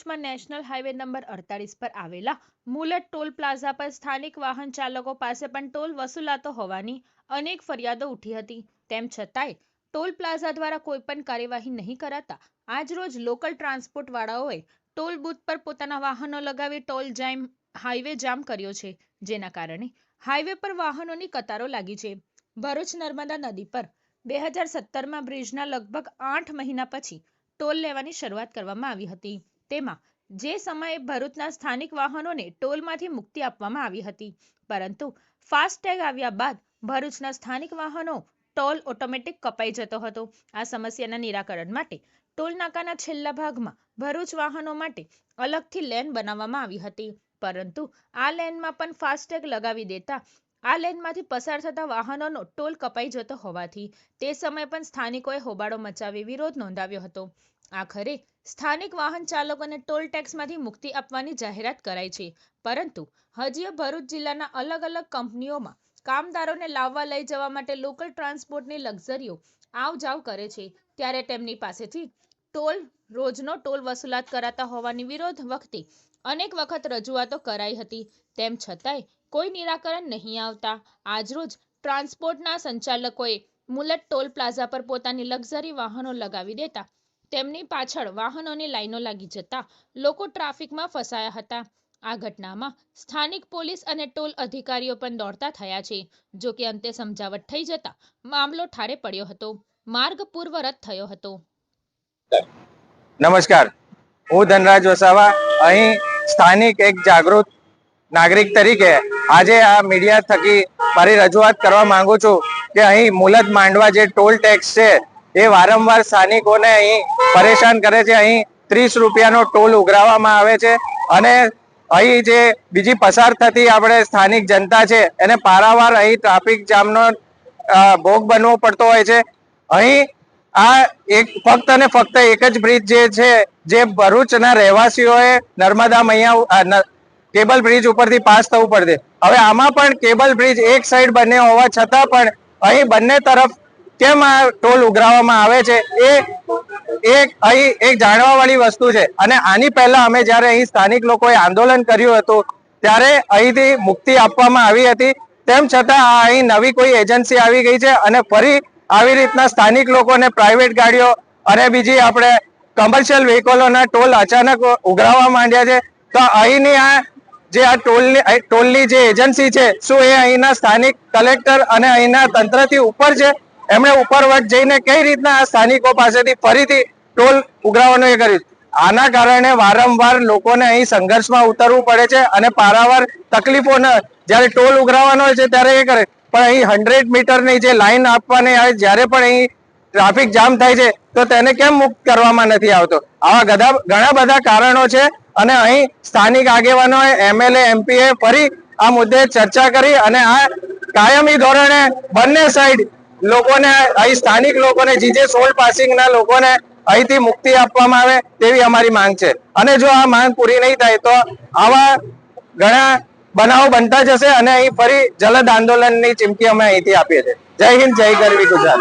ભરૂચમાં national highway number અડતાલીસ પર આવેલા મુલટ ટોલ પ્લાઝા પર સ્થાનિક વાહન ચાલકો પાસે પણ ટોલ વસૂલાતો હોવાની અનેક ફરિયાદો ઉઠી હતી. તેમ છતાંય ટોલ પ્લાઝા દ્વારા કોઈ પણ કાર્યવાહી નહીં કરાતા આજરોજ લોકલ ટ્રાન્સપોર્ટ વાળાઓએ ટોલ બૂથ પર પોતાના વાહનો લગાવી ટોલ જામ, હાઈવે જામ કર્યો છે. જેના કારણે હાઈવે પર વાહનોની કતારો લાગી છે. ભરૂચ નર્મદા નદી પર બે હજાર સત્તરમાં બ્રિજના લગભગ આઠ મહિના પછી ટોલ લેવાની શરૂઆત કરવામાં આવી હતી. તેમાં જે સમયે ભરૂચના સ્થાનિક વાહનોને ટોલમાંથી મુક્તિ આપવામાં આવી હતી. પરંતુ ફાસ્ટેગ આવ્યા બાદ ભરૂચના સ્થાનિક વાહનો ટોલ ઓટોમેટિક કપાઈ જતો હતો. આ સમસ્યાના નિરાકરણ માટે ટોલ નાકાના છેલ્લા ભાગમાં ભરૂચ વાહનો માટે અલગથી લેન બનાવવામાં આવી હતી. પરંતુ આ લેનમાં પણ ફાસ્ટેગ લગાવી દેતા આ લેનમાંથી પસાર થતા વાહનોનો ટોલ કપાઈ જતો હોવાથી તે સમયે પણ સ્થાનિકોએ હોબાળો મચાવી વિરોધ નોંધાવ્યો હતો. આખરે સ્થાનિક વાહન ચાલકોને ટોલ ટેક્સમાંથી મુક્તિ આપવાની જાહેરાત કરાઈ છે. પરંતુ હજીય ભરૂચ જિલ્લાના અલગ અલગ કંપનીઓમાં કામદારોને લાવવા લઈ જવા માટે લોકલ ટ્રાન્સપોર્ટની લક્ઝરીઓ આવ જાવ કરે છે. ત્યારે તેમની પાસેથી ટોલ, રોજનો ટોલ વસૂલાત કરાતા હોવાની વિરોધ વખતે અનેક વખત રજૂઆતો કરાઈ હતી. તેમ છતાંય કોઈ નિરાકરણ નહીં આવતા. આજરોજ ટ્રાન્સપોર્ટના સંચાલકોએ મુલત ટોલ પ્લાઝા પર પોતાની લક્ઝરી વાહનો લગાવી દેતા તેમની પાછળ વાહનોની લાઈનો લાગી જતા લોકો ટ્રાફિકમાં ફસાયા હતા. આ ઘટનામાં સ્થાનિક પોલીસ અને ટોલ અધિકારીઓ પણ દોડતા થયા છે. જો કે અંતે સમજાવટ થઈ જતા મામલો ઠારે પડ્યો હતો. માર્ગ પૂર્વરત થયો હતો. નમસ્કાર. હું ધનરાજ વસાવા. અહીં સ્થાનિક એક જાગૃત નાગરિક તરીકે આજે આ મીડિયા થકી મારી રજૂઆત કરવા માંગુ છું કે અહીં મુલત માંડવા જે ટોલ ટેક્સ છે, એ વારંવાર સ્થાનિકોને અહીં પરેશાન કરે છે. અહીં ત્રીસ રૂપિયાનો ટોલ ઉઘરાવવામાં આવે છે અને અહીં જે બીજી પસાર થતી આપણે સ્થાનિક જનતા છે, એને પારાવાર અહીં ટ્રાફિક જામનો ભોગ બનવો પડતો હોય છે. અહીં આ એક ફક્ત અને ફક્ત એક જ બ્રિજ જે છે, જે ભરૂચના રહેવાસીઓએ નર્મદા મૈયા કેબલ બ્રિજ ઉપરથી પાસ થવું પડશે. હવે આમાં પણ કેબલ બ્રિજ એક સાઈડ બંને હોવા છતાં પણ અહીં બંને તરફ કેમ આ ટોલ ઉઘરાવવામાં આવે છે, એ એક અહીં એક જાણવા વાળી વસ્તુ છે. અને આની પહેલા અમે જ્યારે અહીં સ્થાનિક લોકોએ આંદોલન કર્યું હતું, ત્યારે અહીંથી મુક્તિ આપવામાં આવી હતી. તેમ છતાં આ અહીં નવી કોઈ એજન્સી આવી ગઈ છે અને ફરી આવી રીતના સ્થાનિક લોકોને પ્રાઇવેટ ગાડીઓ અને બીજી આપણે કમર્શિયલ વ્હીકલોના ટોલ અચાનક ઉઘરાવવા માંડ્યા છે. તો અહીંની આ જે આ ટોલની ટોલની જે એજન્સી છે, શું એ અહીંના સ્થાનિક કલેક્ટર અને અહીંના તંત્રથી ઉપર છે? એમણે ઉપરવટ જઈને કઈ રીતના આ સ્થાનિકો પાસેથી ફરીથી ટોલ ઉઘરાવવાનું એ કર્યું? આના કારણે વારંવાર લોકોને અહીં સંઘર્ષમાં ઉતરવું પડે છે અને પારાવાર તકલીફો ન જ્યારે ટોલ ઉઘરાવવાનો હોય છે, ત્યારે એ કરે. પણ અહીં હંડ્રેડ મીટરની જે લાઈન આપવાની આવે જ્યારે પણ અહીં ટ્રાફિક જામ થાય છે, તો તેને કેમ મુક્ત કરવામાં નથી આવતો? આવા ગધા, ઘણા બધા કારણો છે અને અહીં સ્થાનિક આગેવાનોએ એમએલએ, એમપીએ ફરી આ મુદ્દે ચર્ચા કરી અને આ કાયમી ધોરણે બંને સાઈડ લોકોને, અહીં સ્થાનિક લોકોને જીજે સોલ પાસિંગના લોકોને અહીંથી મુક્તિ આપવામાં આવે તેવી અમારી માંગ છે. અને જો આ માંગ પૂરી નહીં થાય, તો આવા ઘણા બનાવો બનતા જશે અને અહીં ફરી જલદ આંદોલનની ચીમકી અમે અહીંથી આપીએ છીએ. જય હિન્દ, જય ગરવી ગુજરાત.